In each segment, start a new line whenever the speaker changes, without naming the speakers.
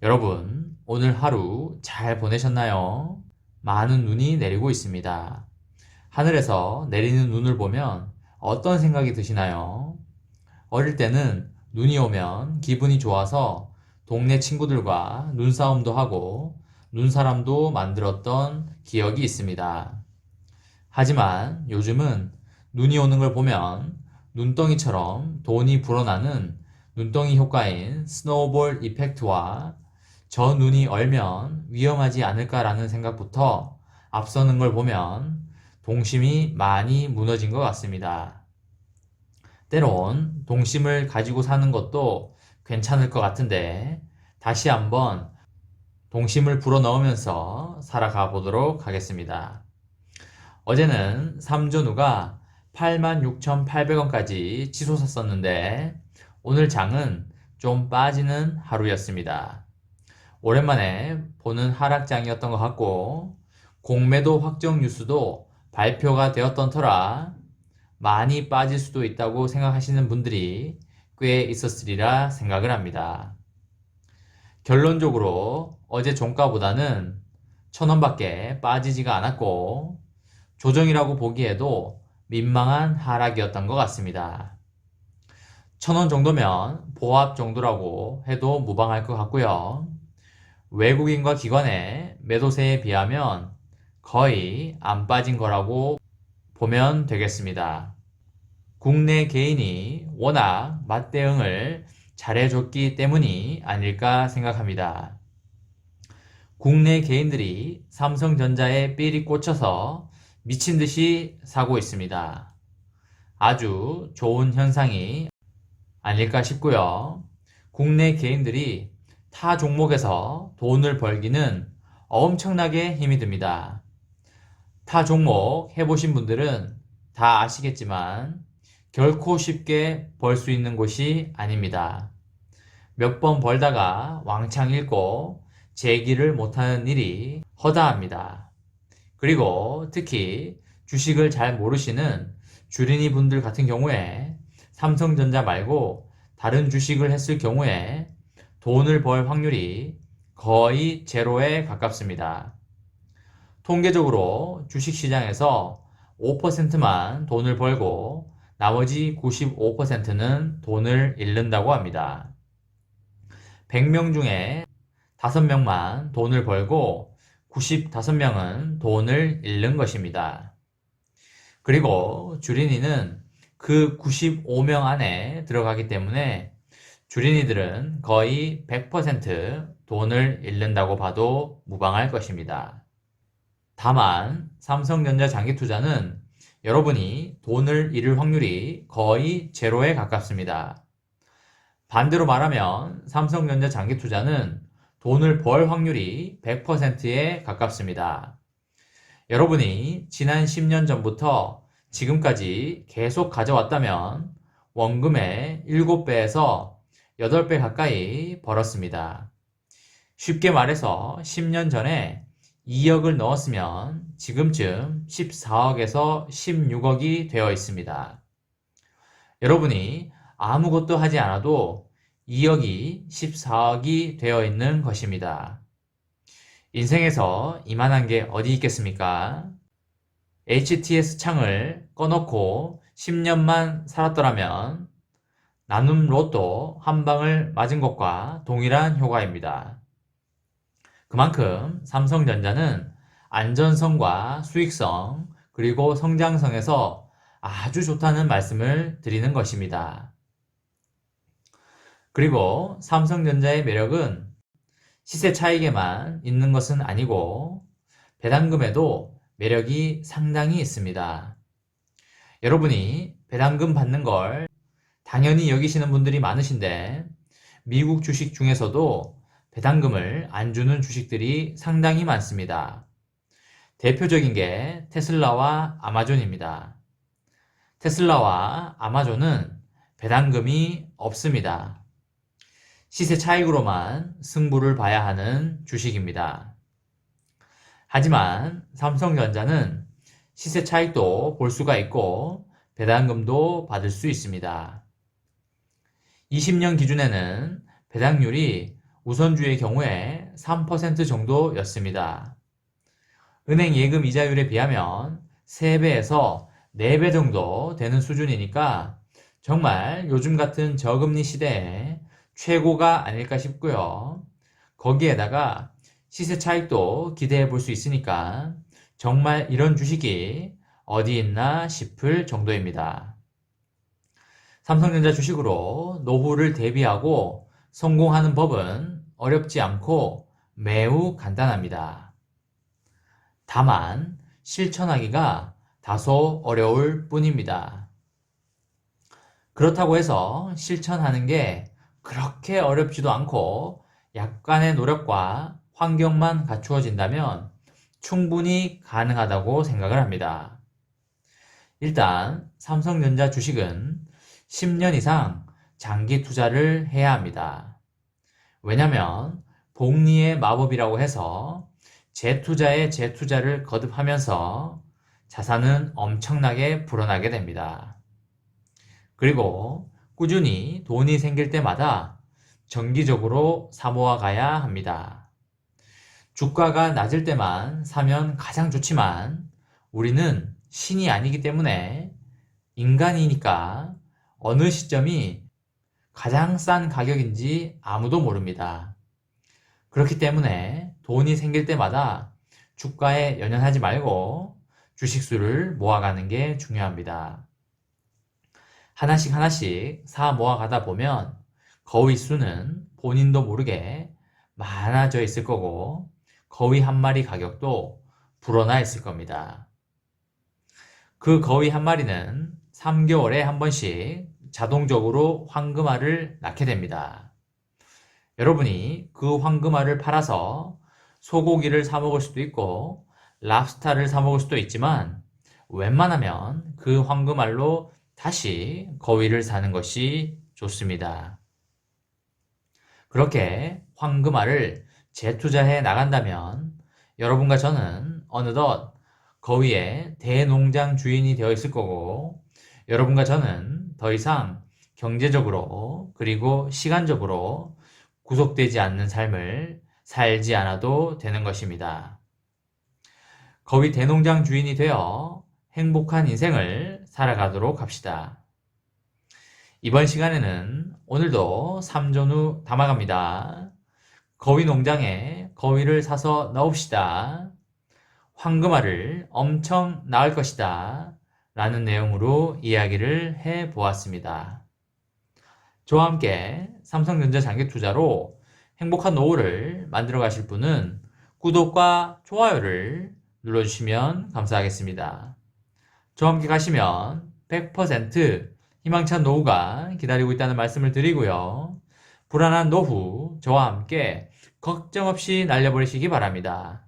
여러분, 오늘 하루 잘 보내셨나요? 많은 눈이 내리고 있습니다. 하늘에서 내리는 눈을 보면 어떤 생각이 드시나요? 어릴 때는 눈이 오면 기분이 좋아서 동네 친구들과 눈싸움도 하고 눈사람도 만들었던 기억이 있습니다. 하지만 요즘은 눈이 오는 걸 보면 눈덩이처럼 돈이 불어나는 눈덩이 효과인 스노우볼 이펙트와 저 눈이 얼면 위험하지 않을까라는 생각부터 앞서는 걸 보면 동심이 많이 무너진 것 같습니다. 때론 동심을 가지고 사는 것도 괜찮을 것 같은데 다시 한번 동심을 불어넣으면서 살아가 보도록 하겠습니다. 어제는 삼전우가 86,800원까지 치솟았었는데 오늘 장은 좀 빠지는 하루였습니다. 오랜만에 보는 하락장이었던 것 같고 공매도 확정 뉴스도 발표가 되었던 터라 많이 빠질 수도 있다고 생각하시는 분들이 꽤 있었으리라 생각을 합니다. 결론적으로 어제 종가보다는 천원밖에 빠지지가 않았고 조정이라고 보기에도 민망한 하락이었던 것 같습니다. 천원 정도면 보합 정도라고 해도 무방할 것 같고요. 외국인과 기관의 매도세에 비하면 거의 안 빠진 거라고 보면 되겠습니다. 국내 개인이 워낙 맞대응을 잘해줬기 때문이 아닐까 생각합니다. 국내 개인들이 삼성전자에 삘이 꽂혀서 미친 듯이 사고 있습니다. 아주 좋은 현상이 아닐까 싶고요. 국내 개인들이 타 종목에서 돈을 벌기는 엄청나게 힘이 듭니다. 타 종목 해보신 분들은 다 아시겠지만 결코 쉽게 벌 수 있는 곳이 아닙니다. 몇 번 벌다가 왕창 잃고 재기를 못하는 일이 허다합니다. 그리고 특히 주식을 잘 모르시는 주린이 분들 같은 경우에 삼성전자 말고 다른 주식을 했을 경우에 돈을 벌 확률이 거의 제로에 가깝습니다. 통계적으로 주식시장에서 5%만 돈을 벌고 나머지 95%는 돈을 잃는다고 합니다. 100명 중에 5명만 돈을 벌고 95명은 돈을 잃는 것입니다. 그리고 주린이는 그 95명 안에 들어가기 때문에 주린이들은 거의 100% 돈을 잃는다고 봐도 무방할 것입니다. 다만 삼성전자 장기 투자는 여러분이 돈을 잃을 확률이 거의 제로에 가깝습니다. 반대로 말하면 삼성전자 장기 투자는 돈을 벌 확률이 100%에 가깝습니다. 여러분이 지난 10년 전부터 지금까지 계속 가져왔다면 원금의 7배에서 8배 가까이 벌었습니다. 쉽게 말해서 10년 전에 2억을 넣었으면 지금쯤 14억에서 16억이 되어 있습니다. 여러분이 아무것도 하지 않아도 2억이 14억이 되어 있는 것입니다. 인생에서 이만한 게 어디 있겠습니까? HTS 창을 꺼놓고 10년만 살았더라면 나눔 로또 한 방을 맞은 것과 동일한 효과입니다. 그만큼 삼성전자는 안전성과 수익성 그리고 성장성에서 아주 좋다는 말씀을 드리는 것입니다. 그리고 삼성전자의 매력은 시세 차익에만 있는 것은 아니고 배당금에도 매력이 상당히 있습니다. 여러분이 배당금 받는 걸 당연히 여기시는 분들이 많으신데 미국 주식 중에서도 배당금을 안 주는 주식들이 상당히 많습니다. 대표적인 게 테슬라와 아마존입니다. 테슬라와 아마존은 배당금이 없습니다. 시세 차익으로만 승부를 봐야 하는 주식입니다. 하지만 삼성전자는 시세 차익도 볼 수가 있고 배당금도 받을 수 있습니다. 20년 기준에는 배당률이 우선주의 경우에 3% 정도였습니다. 은행 예금 이자율에 비하면 3배에서 4배 정도 되는 수준이니까 정말 요즘 같은 저금리 시대에 최고가 아닐까 싶고요. 거기에다가 시세 차익도 기대해 볼 수 있으니까 정말 이런 주식이 어디 있나 싶을 정도입니다. 삼성전자 주식으로 노후를 대비하고 성공하는 법은 어렵지 않고 매우 간단합니다. 다만 실천하기가 다소 어려울 뿐입니다. 그렇다고 해서 실천하는 게 그렇게 어렵지도 않고 약간의 노력과 환경만 갖추어진다면 충분히 가능하다고 생각을 합니다. 일단 삼성전자 주식은 10년 이상 장기 투자를 해야 합니다. 왜냐면 복리의 마법이라고 해서 재투자에 재투자를 거듭하면서 자산은 엄청나게 불어나게 됩니다. 그리고 꾸준히 돈이 생길 때마다 정기적으로 사모아 가야 합니다. 주가가 낮을 때만 사면 가장 좋지만 우리는 신이 아니기 때문에 인간이니까 어느 시점이 가장 싼 가격인지 아무도 모릅니다. 그렇기 때문에 돈이 생길 때마다 주가에 연연하지 말고 주식수를 모아가는 게 중요합니다. 하나씩 하나씩 사 모아가다 보면 거위 수는 본인도 모르게 많아져 있을 거고 거위 한 마리 가격도 불어나 있을 겁니다. 그 거위 한 마리는 3개월에 한 번씩 자동적으로 황금알을 낳게 됩니다. 여러분이 그 황금알을 팔아서 소고기를 사 먹을 수도 있고 랍스타를 사 먹을 수도 있지만 웬만하면 그 황금알로 다시 거위를 사는 것이 좋습니다. 그렇게 황금알을 재투자해 나간다면 여러분과 저는 어느덧 거위의 대농장 주인이 되어 있을 거고 여러분과 저는 더 이상 경제적으로 그리고 시간적으로 구속되지 않는 삶을 살지 않아도 되는 것입니다. 거위 대농장 주인이 되어 행복한 인생을 살아가도록 합시다. 이번 시간에는 오늘도 삼전후 담아갑니다. 거위 농장에 거위를 사서 넣읍시다. 황금알을 엄청 낳을 것이다. 라는 내용으로 이야기를 해 보았습니다. 저와 함께 삼성전자 장기 투자로 행복한 노후를 만들어 가실 분은 구독과 좋아요를 눌러주시면 감사하겠습니다. 저와 함께 가시면 100% 희망찬 노후가 기다리고 있다는 말씀을 드리고요. 불안한 노후 저와 함께 걱정 없이 날려버리시기 바랍니다.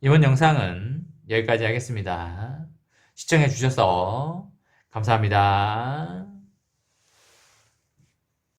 이번 영상은 여기까지 하겠습니다. 시청해 주셔서 감사합니다.